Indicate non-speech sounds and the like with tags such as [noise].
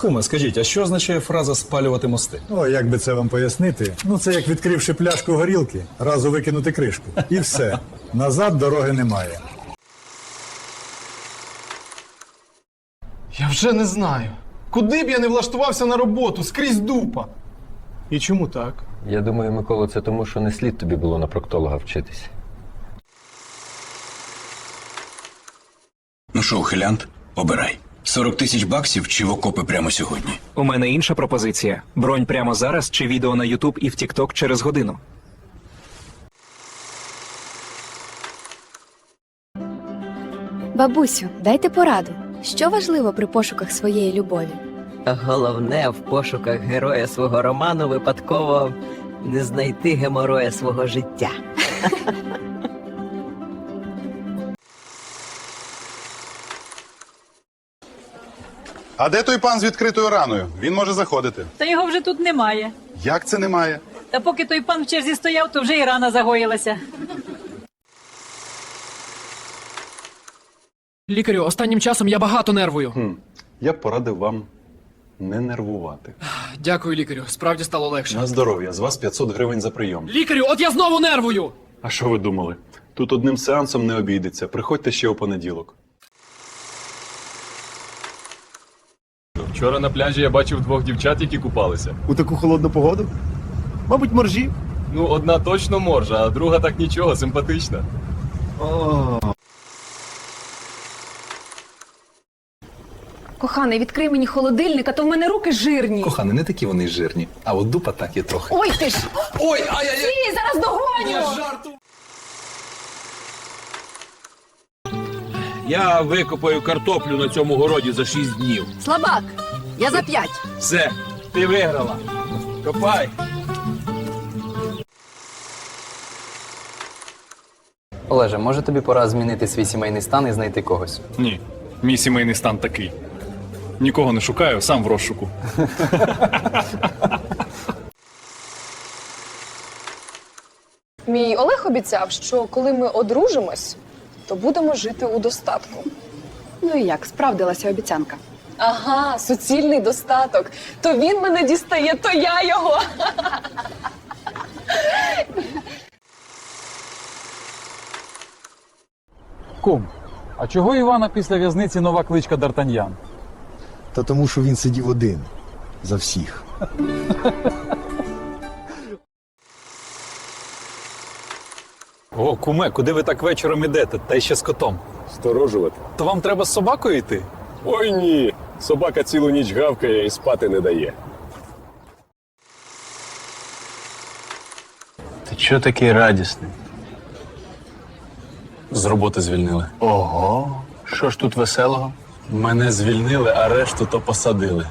Куме, скажіть, а що означає фраза спалювати мости? О, як би це вам пояснити? Ну, це як відкривши пляшку горілки, разу викинути кришку. І все. Назад дороги немає. Я вже не знаю. Куди б я не влаштувався на роботу, скрізь дупа. І чому так? Я думаю, Микола, це тому, що не слід тобі було на проктолога вчитися. Ну що, ухилянт, обирай. 40 тисяч баксів чи в окопи прямо сьогодні? У мене інша пропозиція: бронь прямо зараз чи відео на YouTube і в TikTok через годину. Бабусю, дайте пораду. Що важливо при пошуках своєї любові? Головне в пошуках героя свого роману випадково не знайти гемороя свого життя. [laughs] А де той пан з відкритою раною? Він може заходити. Та його вже тут немає. Як це немає? Та поки той пан в черзі стояв, то вже і рана загоїлася. Лікарю, останнім часом я багато нервую. Я б порадив вам не нервувати. Дякую, лікарю. Справді стало легше. На здоров'я, з вас 500 гривень за прийом. Лікарю, от я знову нервую! А що ви думали? Тут одним сеансом не обійдеться. Приходьте ще у понеділок. Вчора на пляжі я бачив двох дівчат, які купалися. У таку холодну погоду? Мабуть, моржі. Ну, одна точно моржа, а друга так нічого, симпатична. Коханий, відкрий мені холодильник, а то в мене руки жирні. Кохане, не такі вони жирні, а от дупа так є трохи. Ой ти ж! Ой, ай-яй-яй! Ні, зараз догоню! Я викопаю картоплю на цьому городі за 6 днів. Слабак, я за п'ять. Все, ти виграла. Копай. Олеже, може тобі пора змінити свій сімейний стан і знайти когось? Ні, мій сімейний стан такий. Нікого не шукаю, сам в розшуку. Мій Олег обіцяв, що коли ми одружимось, то будемо жити у достатку. Ну і як, справдилася обіцянка? Ага, суцільний достаток. То він мене дістає, то я його. Кум, а чого Івана після в'язниці нова кличка Д'Артаньян? Та тому, що він сидів один за всіх. О, куме, куди ви так вечором ідете? Та й ще з котом. Сторожувати. То вам треба з собакою йти? Ой ні. Собака цілу ніч гавкає і спати не дає. Ти чого такий радісний? З роботи звільнили. Ого, що ж тут веселого? Мене звільнили, а решту то посадили.